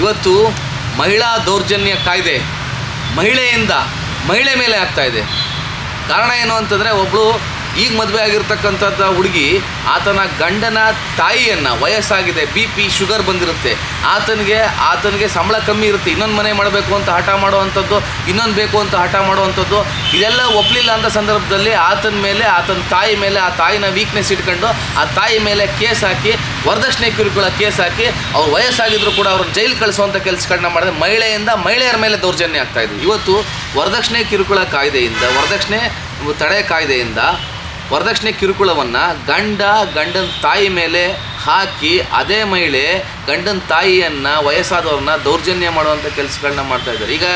ಇವತ್ತು ಮಹಿಳಾ ದೌರ್ಜನ್ಯ ಕಾಯ್ದೆ ಮಹಿಳೆಯಿಂದ ಮಹಿಳೆ ಮೇಲೆ ಆಗ್ತಾ ಇದೆ. ಕಾರಣ ಏನು ಅಂತಂದರೆ ಒಬ್ಬಳು ಈಗ ಮದುವೆ ಆಗಿರ್ತಕ್ಕಂಥದ್ದು ಹುಡುಗಿ, ಆತನ ಗಂಡನ ತಾಯಿಯನ್ನು ವಯಸ್ಸಾಗಿದೆ, ಬಿ ಪಿ ಶುಗರ್ ಬಂದಿರುತ್ತೆ. ಆತನಿಗೆ ಆತನಿಗೆ ಸಂಬಳ ಕಮ್ಮಿ ಇರುತ್ತೆ. ಇನ್ನೊಂದು ಮನೆ ಮಾಡಬೇಕು ಅಂತ ಹಠ ಮಾಡುವಂಥದ್ದು, ಇನ್ನೊಂದು ಬೇಕು ಅಂತ ಹಠ ಮಾಡುವಂಥದ್ದು, ಇದೆಲ್ಲ ಒಪ್ಪಲಿಲ್ಲ ಅಂತ ಸಂದರ್ಭದಲ್ಲಿ ಆತನ ಮೇಲೆ, ಆತನ ತಾಯಿ ಮೇಲೆ, ಆ ತಾಯಿನ ವೀಕ್ನೆಸ್ ಇಟ್ಕೊಂಡು, ಆ ತಾಯಿ ಮೇಲೆ ಕೇಸ್ ಹಾಕಿ, ವರದಕ್ಷಿಣೆ ಕಿರುಕುಳ ಕೇಸ್ ಹಾಕಿ, ಅವ್ರು ವಯಸ್ಸಾಗಿದ್ರು ಕೂಡ ಅವ್ರನ್ನ ಜೈಲು ಕಳಿಸುವಂಥ ಕೆಲಸಗಳನ್ನ ಮಾಡಿದ್ರೆ ಮಹಿಳೆಯಿಂದ ಮಹಿಳೆಯರ ಮೇಲೆ ದೌರ್ಜನ್ಯ ಆಗ್ತಾ ಇದೆ. ಇವತ್ತು ವರದಕ್ಷಿಣೆ ಕಿರುಕುಳ ಕಾಯ್ದೆಯಿಂದ, ವರದಕ್ಷಿಣೆ ತಡೆ ಕಾಯ್ದೆಯಿಂದ ವರದಕ್ಷಿಣೆ ಕಿರುಕುಳವನ್ನು ಗಂಡ, ಗಂಡನ ತಾಯಿ ಮೇಲೆ ಹಾಕಿ ಅದೇ ಮಹಿಳೆ, ಗಂಡನ ತಾಯಿಯನ್ನು, ವಯಸ್ಸಾದವ್ರನ್ನ ದೌರ್ಜನ್ಯ ಮಾಡುವಂಥ ಕೆಲಸಗಳನ್ನ ಮಾಡ್ತಾ ಇದ್ದಾರೆ. ಈಗ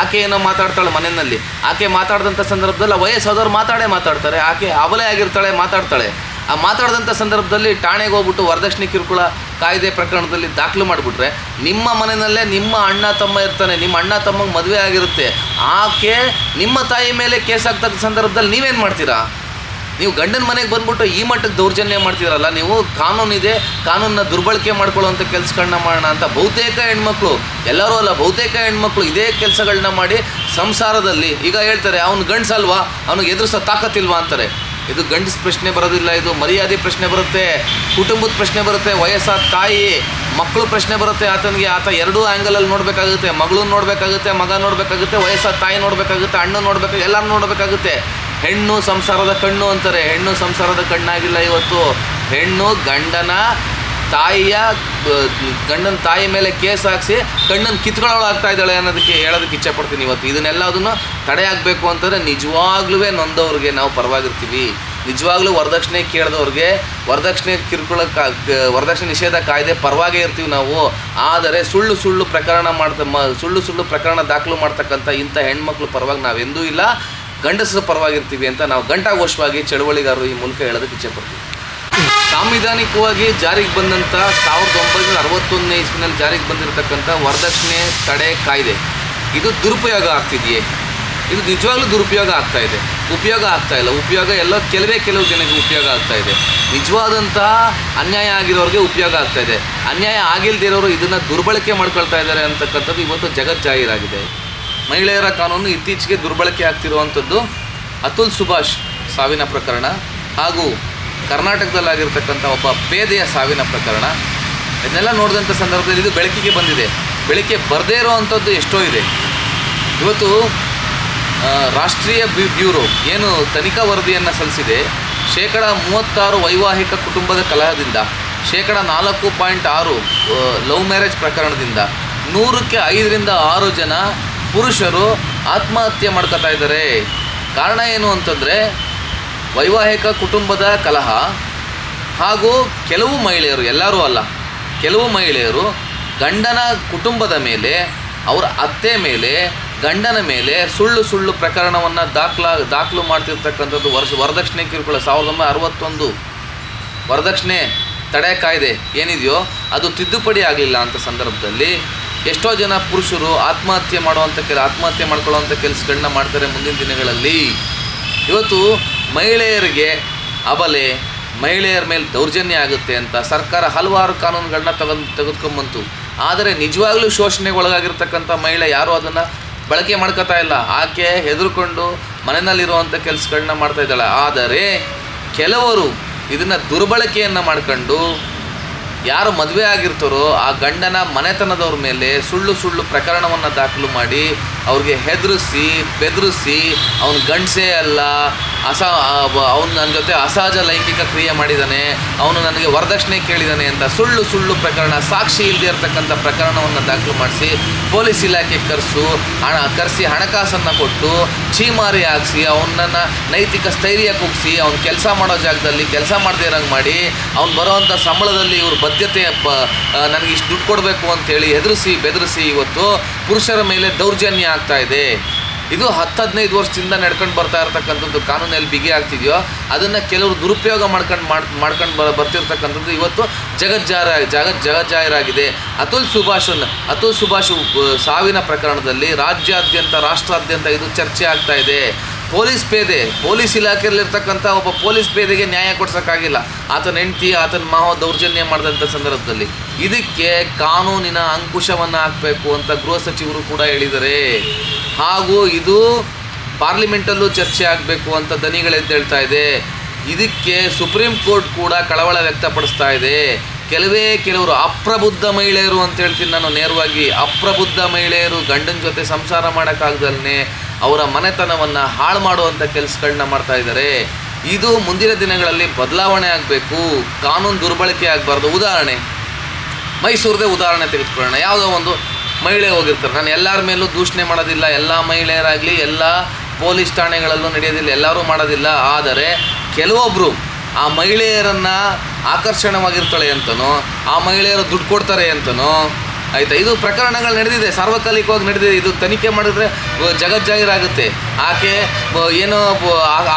ಆಕೆ ಏನೋ ಮಾತಾಡ್ತಾಳೆ ಮನೆಯಲ್ಲಿ. ಆಕೆ ಮಾತಾಡಿದಂಥ ಸಂದರ್ಭದಲ್ಲಿ ವಯಸ್ಸಾದವ್ರು ಮಾತಾಡೇ ಮಾತಾಡ್ತಾರೆ. ಆಕೆ ಅವಲೇ ಆಗಿರ್ತಾಳೆ, ಮಾತಾಡ್ತಾಳೆ. ಆ ಮಾತಾಡಿದಂಥ ಸಂದರ್ಭದಲ್ಲಿ ಠಾಣೆಗೆ ಹೋಗ್ಬಿಟ್ಟು ವರದಕ್ಷಿಣೆ ಕಿರುಕುಳ ಕಾಯ್ದೆ ಪ್ರಕರಣದಲ್ಲಿ ದಾಖಲು ಮಾಡಿಬಿಟ್ರೆ ನಿಮ್ಮ ಮನೆಯಲ್ಲೇ ನಿಮ್ಮ ಅಣ್ಣ, ತಮ್ಮ ಇರ್ತಾನೆ. ನಿಮ್ಮ ಅಣ್ಣ, ತಮ್ಮಗೆ ಮದುವೆ ಆಗಿರುತ್ತೆ. ಆಕೆ ನಿಮ್ಮ ತಾಯಿ ಮೇಲೆ ಕೇಸ್ ಆಗ್ತಕ್ಕ ಸಂದರ್ಭದಲ್ಲಿ ನೀವೇನು ಮಾಡ್ತೀರಾ? ನೀವು ಗಂಡನ ಮನೆಗೆ ಬಂದ್ಬಿಟ್ಟು ಈ ಮಟ್ಟಕ್ಕೆ ದೌರ್ಜನ್ಯ ಮಾಡ್ತಿದ್ರಲ್ಲ ನೀವು ಕಾನೂನಿದೆ ಕಾನೂನನ್ನ ದುರ್ಬಳಕೆ ಮಾಡ್ಕೊಳ್ಳುವಂಥ ಕೆಲಸಗಳನ್ನ ಮಾಡೋಣ ಅಂತ ಬಹುತೇಕ ಹೆಣ್ಮಕ್ಳು, ಎಲ್ಲರೂ ಅಲ್ಲ, ಬಹುತೇಕ ಹೆಣ್ಮಕ್ಳು ಇದೇ ಕೆಲಸಗಳನ್ನ ಮಾಡಿ ಸಂಸಾರದಲ್ಲಿ, ಈಗ ಹೇಳ್ತಾರೆ, ಅವ್ನು ಗಂಡಸಲ್ವಾ? ಅವ್ನಿಗೆ ಎದುರಿಸೋ ತಾಕತ್ತಿಲ್ವಾ? ಅಂತಾರೆ. ಇದು ಗಂಡಸ ಪ್ರಶ್ನೆ ಬರೋದಿಲ್ಲ, ಇದು ಮರ್ಯಾದೆ ಪ್ರಶ್ನೆ ಬರುತ್ತೆ, ಕುಟುಂಬದ ಪ್ರಶ್ನೆ ಬರುತ್ತೆ, ವಯಸ್ಸಾದ ತಾಯಿ ಮಕ್ಕಳು ಪ್ರಶ್ನೆ ಬರುತ್ತೆ, ಆತನಿಗೆ ಆತ ಎರಡೂ ಆ್ಯಂಗಲಲ್ಲಿ ನೋಡಬೇಕಾಗುತ್ತೆ, ಮಗಳು ನೋಡಬೇಕಾಗುತ್ತೆ, ಮಗ ನೋಡಬೇಕಾಗುತ್ತೆ, ವಯಸ್ಸಾದ ತಾಯಿ ನೋಡಬೇಕಾಗುತ್ತೆ ಅಣ್ಣ ನೋಡಬೇಕಾಗುತ್ತೆ ಎಲ್ಲರೂ ನೋಡಬೇಕಾಗುತ್ತೆ. ಹೆಣ್ಣು ಸಂಸಾರದ ಕಣ್ಣು ಅಂತಾರೆ. ಹೆಣ್ಣು ಸಂಸಾರದ ಕಣ್ಣಾಗಿಲ್ಲ ಇವತ್ತು. ಹೆಣ್ಣು ಗಂಡನ ತಾಯಿಯ ಗಂಡನ ತಾಯಿ ಮೇಲೆ ಕೇಸ್ ಹಾಕ್ಸಿ ಕಣ್ಣನ್ನು ಕಿತ್ಕೊಳ್ಳೋಳಾಗ್ತಾ ಇದ್ದಾಳೆ ಅನ್ನೋದಕ್ಕೆ ಹೇಳೋದಕ್ಕೆ ಇಚ್ಛೆ ಪಡ್ತೀನಿ ಇವತ್ತು. ಇದನ್ನೆಲ್ಲದನ್ನು ತಡೆ ಆಗಬೇಕು ಅಂತಂದರೆ ನಿಜವಾಗ್ಲೂ ನೊಂದವ್ರಿಗೆ ನಾವು ಪರವಾಗಿರ್ತೀವಿ. ನಿಜವಾಗ್ಲೂ ವರದಕ್ಷಿಣೆ ಕೇಳಿದವ್ರಿಗೆ ವರದಕ್ಷಿಣೆ ಕಿರುಕುಳ ವರದಕ್ಷಿಣೆ ನಿಷೇಧ ಕಾಯ್ದೆ ಪರವಾಗೇ ಇರ್ತೀವಿ ನಾವು. ಆದರೆ ಸುಳ್ಳು ಸುಳ್ಳು ಪ್ರಕರಣ ಮಾಡ್ತಾ ಸುಳ್ಳು ಸುಳ್ಳು ಪ್ರಕರಣ ದಾಖಲು ಮಾಡ್ತಕ್ಕಂಥ ಇಂಥ ಹೆಣ್ಮಕ್ಳು ಪರವಾಗಿ ನಾವೆಂದೂ ಇಲ್ಲ. ಗಂಡಸರ ಪರವಾಗಿರ್ತೀವಿ ಅಂತ ನಾವು ಘಂಟಾಘೋಷವಾಗಿ ಚಳುವಳಿಗಾರರು ಈ ಮೂಲಕ ಹೇಳೋದಕ್ಕೆ ಇಚ್ಛೆ ಪಡ್ತೀವಿ. ಸಾಂವಿಧಾನಿಕವಾಗಿ ಜಾರಿಗೆ ಬಂದಂಥ ಸಾವಿರದ ಒಂಬೈನೂರ ಅರವತ್ತೊಂದನೇ ಇಸ್ವಿನಲ್ಲಿ ಜಾರಿಗೆ ಬಂದಿರತಕ್ಕಂಥ ವರದಕ್ಷಿಣೆ ತಡೆ ಕಾಯ್ದೆ. ಇದು ದುರುಪಯೋಗ ಆಗ್ತಿದೆಯೇ? ಇದು ನಿಜವಾಗ್ಲೂ ದುರುಪಯೋಗ ಆಗ್ತಾ ಇದೆ? ಉಪಯೋಗ ಆಗ್ತಾ ಇಲ್ಲ. ಉಪಯೋಗ ಎಲ್ಲ ಕೆಲವೇ ಕೆಲವು ಜನಕ್ಕೆ ಉಪಯೋಗ ಆಗ್ತಾ ಇದೆ. ನಿಜವಾದಂತಹ ಅನ್ಯಾಯ ಆಗಿರೋರಿಗೆ ಉಪಯೋಗ ಆಗ್ತಾ ಇದೆ. ಅನ್ಯಾಯ ಆಗಿಲ್ದಿರೋರು ಇದನ್ನು ದುರ್ಬಳಕೆ ಮಾಡ್ಕೊಳ್ತಾ ಇದ್ದಾರೆ ಅಂತಕ್ಕಂಥದ್ದು ಇವತ್ತು ಜಗಜ್ಜಾಹೀರಾಗಿದೆ ಮಹಿಳೆಯರ ಕಾನೂನು ಇತ್ತೀಚೆಗೆ ದುರ್ಬಳಕೆ ಆಗ್ತಿರುವಂಥದ್ದು ಅತುಲ್ ಸುಭಾಷ್ ಸಾವಿನ ಪ್ರಕರಣ ಹಾಗೂ ಕರ್ನಾಟಕದಲ್ಲಾಗಿರ್ತಕ್ಕಂಥ ಒಬ್ಬ ಪೇದೆಯ ಸಾವಿನ ಪ್ರಕರಣ. ಇದನ್ನೆಲ್ಲ ನೋಡಿದಂಥ ಸಂದರ್ಭದಲ್ಲಿ ಇದು ಬೆಳಕಿಗೆ ಬಂದಿದೆ. ಬೆಳಕಿಗೆ ಬರದೇ ಇರೋವಂಥದ್ದು ಎಷ್ಟೋ ಇದೆ. ಇವತ್ತು ರಾಷ್ಟ್ರೀಯ ಬ್ಯೂ, ಬ್ಯೂರೋ ಏನು ತನಿಖಾ ವರದಿಯನ್ನು ಸಲ್ಲಿಸಿದೆ. ಶೇಕಡ ಮೂವತ್ತಾರು ವೈವಾಹಿಕ ಕುಟುಂಬದ ಕಲಹದಿಂದ, ಶೇಕಡ ನಾಲ್ಕು ಪಾಯಿಂಟ್ ಆರು ಲವ್ ಮ್ಯಾರೇಜ್ ಪ್ರಕರಣದಿಂದ, ನೂರಕ್ಕೆ ಐದರಿಂದ ಆರು ಜನ ಪುರುಷರು ಆತ್ಮಹತ್ಯೆ ಮಾಡ್ಕೋತಾ ಇದ್ದಾರೆ. ಕಾರಣ ಏನು ಅಂತಂದರೆ, ವೈವಾಹಿಕ ಕುಟುಂಬದ ಕಲಹ ಹಾಗೂ ಕೆಲವು ಮಹಿಳೆಯರು, ಎಲ್ಲರೂ ಅಲ್ಲ, ಕೆಲವು ಮಹಿಳೆಯರು ಗಂಡನ ಕುಟುಂಬದ ಮೇಲೆ, ಅವರ ಅತ್ತೆ ಮೇಲೆ, ಗಂಡನ ಮೇಲೆ ಸುಳ್ಳು ಸುಳ್ಳು ಪ್ರಕರಣವನ್ನು ದಾಖಲಾ, ದಾಖಲು ಮಾಡ್ತಿರ್ತಕ್ಕಂಥದ್ದು ವರ್ಷ ವರದಕ್ಷಿಣೆ ಕಿರುಕುಳ ಸಾವಿರದ ಒಂಬೈನೂರ ಅರವತ್ತೊಂದು. ವರದಕ್ಷಿಣೆ ತಡೆ ಕಾಯ್ದೆ ಏನಿದೆಯೋ, ಅದು ತಿದ್ದುಪಡಿ ಆಗಲಿಲ್ಲ ಅಂತ ಸಂದರ್ಭದಲ್ಲಿ ಎಷ್ಟೋ ಜನ ಪುರುಷರು ಆತ್ಮಹತ್ಯೆ ಮಾಡುವಂಥ ಕೆಲ, ಆತ್ಮಹತ್ಯೆ ಮಾಡ್ಕೊಳ್ಳುವಂಥ ಕೆಲಸಗಳನ್ನ ಮಾಡ್ತಾರೆ ಮುಂದಿನ ದಿನಗಳಲ್ಲಿ. ಇವತ್ತು ಮಹಿಳೆಯರಿಗೆ ಅಬಲೆ, ಮಹಿಳೆಯರ ಮೇಲೆ ದೌರ್ಜನ್ಯ ಆಗುತ್ತೆ ಅಂತ ಸರ್ಕಾರ ಹಲವಾರು ಕಾನೂನುಗಳನ್ನ ತಗೊಂಡು ತೆಗೆದುಕೊಂಬಂತು. ಆದರೆ ನಿಜವಾಗ್ಲೂ ಶೋಷಣೆಗೆ ಒಳಗಾಗಿರ್ತಕ್ಕಂಥ ಮಹಿಳೆ ಯಾರೂ ಅದನ್ನು ಬಳಕೆ ಮಾಡ್ಕೋತಾ ಇಲ್ಲ. ಆಕೆ ಹೆದರ್ಕೊಂಡು ಮನೆಯಲ್ಲಿರುವಂಥ ಕೆಲಸಗಳನ್ನ ಮಾಡ್ತಾ ಇದ್ದಾಳೆ. ಆದರೆ ಕೆಲವರು ಇದನ್ನು ದುರ್ಬಳಕೆಯನ್ನು ಮಾಡ್ಕೊಂಡು ಯಾರು ಮದುವೆ ಆಗಿರ್ತಾರೋ ಆ ಗಂಡನ ಮನೆತನದವ್ರ ಮೇಲೆ ಸುಳ್ಳು ಸುಳ್ಳು ಪ್ರಕರಣವನ್ನು ದಾಖಲು ಮಾಡಿ ಅವ್ರಿಗೆ ಹೆದರಿಸಿ, ಬೆದರಿಸಿ, ಅವನು ಗಂಡಸೇ ಅಲ್ಲ ಅಸ ಅವನು ನನ್ನ ಜೊತೆ ಅಸಹಜ ಲೈಂಗಿಕ ಕ್ರಿಯೆ ಮಾಡಿದ್ದಾನೆ ಅವನು ನನಗೆ ವರದಕ್ಷಿಣೆ ಕೇಳಿದ್ದಾನೆ ಅಂತ ಸುಳ್ಳು ಸುಳ್ಳು ಪ್ರಕರಣ, ಸಾಕ್ಷಿ ಇಲ್ಲದೆ ಇರತಕ್ಕಂಥ ಪ್ರಕರಣವನ್ನು ದಾಖಲು ಮಾಡಿಸಿ, ಪೊಲೀಸ್ ಇಲಾಖೆ ಕರೆಸು, ಹಣ ಕರೆಸಿ, ಹಣಕಾಸನ್ನು ಕೊಟ್ಟು ಛೀಮಾರಿ ಹಾಕಿಸಿ, ಅವನನ್ನು ನೈತಿಕ ಸ್ಥೈರ್ಯ ಕುಗ್ಸಿ, ಅವ್ನು ಕೆಲಸ ಮಾಡೋ ಜಾಗದಲ್ಲಿ ಕೆಲಸ ಮಾಡದೇ ಇರೋಂಗೆ ಮಾಡಿ, ಅವ್ನು ಬರೋವಂಥ ಸಂಬಳದಲ್ಲಿ ಇವ್ರ ಬದ್ಧತೆ ನನಗೆ ಇಷ್ಟು ದುಡ್ಡು ಕೊಡಬೇಕು ಅಂತೇಳಿ ಹೆದರಿಸಿ ಬೆದರಿಸಿ ಇವತ್ತು ಪುರುಷರ ಮೇಲೆ ದೌರ್ಜನ್ಯ ಆಗ್ತಾ ಇದೆ. ಇದು ಹತ್ತು ಹದಿನೈದು ವರ್ಷದಿಂದ ನಡ್ಕೊಂಡು ಬರ್ತಾ ಇರತಕ್ಕಂಥದ್ದು ಕಾನೂನಲ್ಲಿ ಬಿಗಿ ಆಗ್ತಿದೆಯೋ, ಅದನ್ನು ಕೆಲವರು ದುರುಪಯೋಗ ಮಾಡ್ಕೊಂಡು ಮಾಡಿ, ಮಾಡ್ಕೊಂಡು ಬರ ಬರ್ತಿರ್ತಕ್ಕಂಥದ್ದು ಇವತ್ತು ಜಗಜ್ಜಾರ ಜಗ ಜಗಜ್ಜಾಹೀರಾಗಿದೆ ಅತುಲ್ ಸುಭಾಷನ್ ಅತುಲ್ ಸುಭಾಷ್ ಸಾವಿನ ಪ್ರಕರಣದಲ್ಲಿ ರಾಜ್ಯಾದ್ಯಂತ, ರಾಷ್ಟ್ರಾದ್ಯಂತ ಇದು ಚರ್ಚೆ ಆಗ್ತಾ ಇದೆ. ಪೊಲೀಸ್ ಪೇದೆ, ಪೊಲೀಸ್ ಇಲಾಖೆಯಲ್ಲಿರ್ತಕ್ಕಂಥ ಒಬ್ಬ ಪೊಲೀಸ್ ಪೇದೆಗೆ ನ್ಯಾಯ ಕೊಡ್ಸೋಕ್ಕಾಗಿಲ್ಲ. ಆತನ ಹೆಂಡತಿ, ಆತನ ಮಾವ ದೌರ್ಜನ್ಯ ಮಾಡಿದಂಥ ಸಂದರ್ಭದಲ್ಲಿ. ಇದಕ್ಕೆ ಕಾನೂನಿನ ಅಂಕುಶವನ್ನು ಹಾಕಬೇಕು ಅಂತ ಗೃಹ ಸಚಿವರು ಕೂಡ ಹೇಳಿದ್ದಾರೆ ಹಾಗೂ ಇದು ಪಾರ್ಲಿಮೆಂಟಲ್ಲೂ ಚರ್ಚೆ ಆಗಬೇಕು ಅಂತ ದನಿಗಳೆದ್ದೇಳ್ತಾ ಇದೆ. ಇದಕ್ಕೆ ಸುಪ್ರೀಂ ಕೋರ್ಟ್ ಕೂಡ ಕಳವಳ ವ್ಯಕ್ತಪಡಿಸ್ತಾ ಇದೆ. ಕೆಲವೇ ಕೆಲವರು ಅಪ್ರಬುದ್ಧ ಮಹಿಳೆಯರು ಅಂತ ಹೇಳ್ತೀನಿ ನಾನು ನೇರವಾಗಿ. ಅಪ್ರಬುದ್ಧ ಮಹಿಳೆಯರು ಗಂಡನ ಜೊತೆ ಸಂಸಾರ ಮಾಡೋಕ್ಕಾಗ್ದಲ್ಲೇ ಅವರ ಮನೆತನವನ್ನು ಹಾಳು ಮಾಡುವಂಥ ಕೆಲಸಗಳನ್ನ ಮಾಡ್ತಾ ಇದ್ದಾರೆ. ಇದು ಮುಂದಿನ ದಿನಗಳಲ್ಲಿ ಬದಲಾವಣೆ ಆಗಬೇಕು. ಕಾನೂನು ದುರ್ಬಳಕೆ ಆಗಬಾರ್ದು. ಉದಾಹರಣೆ, ಮೈಸೂರದೇ ಉದಾಹರಣೆ ತೆಗೆದುಕೊಳ್ಳೋಣ. ಯಾವುದೋ ಒಂದು ಮಹಿಳೆ ಹೋಗಿರ್ತಾರೆ. ನಾನು ಎಲ್ಲರ ಮೇಲೂ ದೂಷಣೆ ಮಾಡೋದಿಲ್ಲ. ಎಲ್ಲ ಮಹಿಳೆಯರಾಗಲಿ, ಎಲ್ಲ ಪೊಲೀಸ್ ಠಾಣೆಗಳಲ್ಲೂ ನಡೆಯೋದಿಲ್ಲ. ಎಲ್ಲರೂ ಮಾಡೋದಿಲ್ಲ. ಆದರೆ ಕೆಲವೊಬ್ಬರು ಆ ಮಹಿಳೆಯರನ್ನು ಆಕರ್ಷಣವಾಗಿರ್ತಾಳೆ ಅಂತನೋ, ಆ ಮಹಿಳೆಯರು ದುಡ್ಡು ಕೊಡ್ತಾರೆ ಅಂತನೋ, ಆಯಿತಾ? ಇದು ಪ್ರಕರಣಗಳು ನಡೆದಿದೆ. ಸಾರ್ವಕಾಲಿಕವಾಗಿ ನಡೆದಿದೆ. ಇದು ತನಿಖೆ ಮಾಡಿದ್ರೆ ಜಗಜ್ಜಾಹೀರಾಗುತ್ತೆ ಆಕೆ ಏನೋ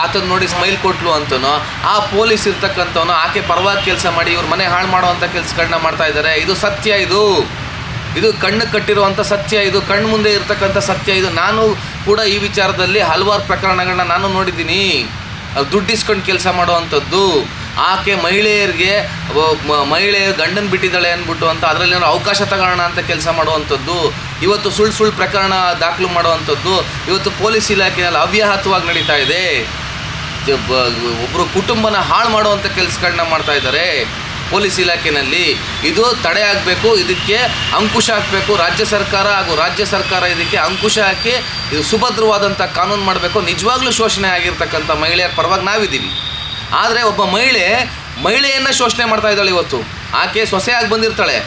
ಆತನ ನೋಡಿ ಸ್ಮೈಲ್ ಕೊಟ್ಲು ಅಂತನೋ, ಆ ಪೊಲೀಸ್ ಇರ್ತಕ್ಕಂಥವನು, ಆಕೆ ಪರವಾಗಿ ಕೆಲಸ ಮಾಡಿ ಇವ್ರ ಮನೆ ಹಾಳು ಮಾಡುವಂಥ ಕೆಲಸಗಳನ್ನ ಮಾಡ್ತಾ ಇದ್ದಾರೆ ಇದು ಸತ್ಯ ಇದು. ಇದು ಕಣ್ಣು ಕಟ್ಟಿರುವಂಥ ಸತ್ಯ, ಇದು ಕಣ್ಣು ಮುಂದೆ ಇರತಕ್ಕಂಥ ಸತ್ಯ, ಇದು ನಾನು ಕೂಡ ಈ ವಿಚಾರದಲ್ಲಿ ಹಲವಾರು ಪ್ರಕರಣಗಳನ್ನ ನಾನು ನೋಡಿದ್ದೀನಿ. ದುಡ್ಡಿಸ್ಕೊಂಡು ಕೆಲಸ ಮಾಡುವಂಥದ್ದು. ಆಕೆ ಮಹಿಳೆಯರಿಗೆ ಮಹಿಳೆ ಗಂಡನ ಬಿಟ್ಟಿದ್ದಾಳೆ ಅಂದ್ಬಿಟ್ಟು ಅಂತ ಅದರಲ್ಲಿ ಏನಾದ್ರು ಅವಕಾಶ ತಗೋಣ ಅಂತ ಕೆಲಸ ಮಾಡುವಂಥದ್ದು. ಇವತ್ತು ಸುಳ್ಳು ಸುಳ್ಳು ಪ್ರಕರಣ ದಾಖಲು ಮಾಡುವಂಥದ್ದು. ಇವತ್ತು ಪೊಲೀಸ್ ಇಲಾಖೆಯಲ್ಲಿ ಅವ್ಯಾಹತವಾಗಿ ನಡೀತಾ ಇದೆ. ಒಬ್ಬರು ಕುಟುಂಬನ ಹಾಳು ಮಾಡುವಂಥ ಕೆಲಸಗಳನ್ನ ಮಾಡ್ತಾ ಇದ್ದಾರೆ. ಪೊಲೀಸ್ ಇಲಾಖೆಯಲ್ಲಿ ಇದು ತಡೆಯಾಗಬೇಕು ಇದಕ್ಕೆ ಅಂಕುಶ ಹಾಕಬೇಕು, ರಾಜ್ಯ ಸರ್ಕಾರ ಹಾಗೂ ರಾಜ್ಯ ಸರ್ಕಾರ ಇದಕ್ಕೆ ಅಂಕುಶ ಹಾಕಿ ಇದು ಸುಭದ್ರವಾದಂಥ ಕಾನೂನು ಮಾಡಬೇಕು. ನಿಜವಾಗ್ಲೂ ಶೋಷಣೆ ಆಗಿರ್ತಕ್ಕಂಥ ಮಹಿಳೆಯರ ಪರವಾಗಿ ನಾವಿದ್ದೀವಿ. ಆದರೆ ಒಬ್ಬ ಮಹಿಳೆ, ಮಹಿಳೆಯನ್ನು ಶೋಷಣೆ ಮಾಡ್ತಾ ಇದ್ದಾಳೆ ಇವತ್ತು. ಆಕೆ ಸೊಸೆಯಾಗಿ ಬಂದಿರ್ತಾಳೆ.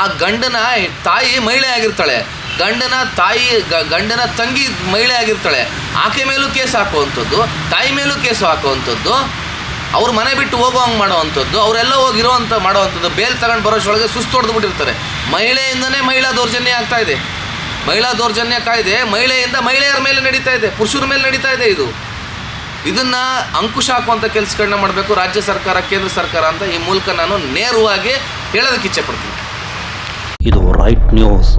ಆ ಗಂಡನ ತಾಯಿ ಮಹಿಳೆ ಆಗಿರ್ತಾಳೆ. ಗಂಡನ ತಾಯಿ ಗಂಡನ ತಂಗಿ ಮಹಿಳೆ ಆಗಿರ್ತಾಳೆ. ಆಕೆ ಮೇಲೂ ಕೇಸ್ ಹಾಕುವಂಥದ್ದು, ತಾಯಿ ಮೇಲೂ ಕೇಸು ಹಾಕುವಂಥದ್ದು. ಅವ್ರ ಮನೆ ಬಿಟ್ಟು ಹೋಗೋ ಹಂಗೆ ಮಾಡೋವಂಥದ್ದು ಅವರೆಲ್ಲ ಅಂತ ಮಾಡೋವಂಥದ್ದು ಬೇಲ್ ತಗೊಂಡು ಬರೋಷ್ಟೊಳಗೆ ಸುಸ್ತು ಹೊಡೆದು ಬಿಟ್ಟಿರ್ತಾರೆ ಮಹಿಳೆಯಿಂದನೇ ಮಹಿಳಾ ದೌರ್ಜನ್ಯ ಆಗ್ತಾ ಇದೆ. ಮಹಿಳಾ ದೌರ್ಜನ್ಯ ಕಾಯ್ದೆ, ಮಹಿಳೆಯಿಂದ ಮಹಿಳೆಯರ ಮೇಲೆ ನಡೀತಾ ಇದೆ, ಪುರುಷರ ಮೇಲೆ ನಡೀತಾ ಇದೆ ಇದು. ಇದನ್ನು ಅಂಕುಶ ಹಾಕುವಂಥ ಕೆಲಸಗಳನ್ನ ಮಾಡಬೇಕು ರಾಜ್ಯ ಸರ್ಕಾರ, ಕೇಂದ್ರ ಸರ್ಕಾರ ಅಂತ ಈ ಮೂಲಕ ನಾನು ನೇರವಾಗಿ ಹೇಳೋದಕ್ಕೆ ಇಚ್ಛೆ ಪಡ್ತೀನಿ. ಇದು ರೈಟ್ ನ್ಯೂಸ್